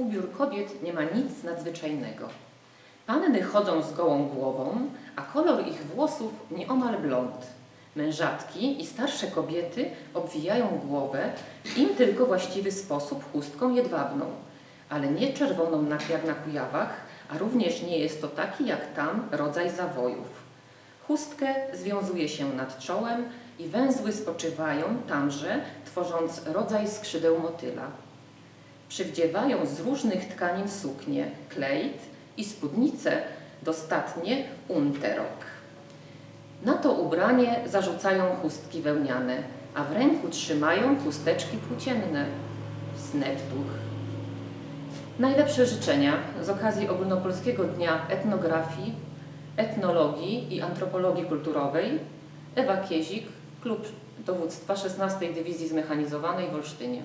Ubiór kobiet nie ma nic nadzwyczajnego. Panny chodzą z gołą głową, a kolor ich włosów nieomal blond. Mężatki i starsze kobiety obwijają głowę w im tylko właściwy sposób chustką jedwabną, ale nie czerwoną na- jak na Kujawach, a również nie jest to taki jak tam rodzaj zawojów. Chustkę związuje się nad czołem i węzły spoczywają tamże, tworząc rodzaj skrzydeł motyla. Przywdziewają z różnych tkanin suknie, klejt i spódnice, dostatnie unterok. Na to ubranie zarzucają chustki wełniane, a w ręku trzymają chusteczki płócienne, sneptuch. Najlepsze życzenia z okazji Ogólnopolskiego Dnia Etnografii, Etnologii i Antropologii Kulturowej Ewa Kiezik, Klub Dowództwa 16 Dywizji Zmechanizowanej w Olsztynie.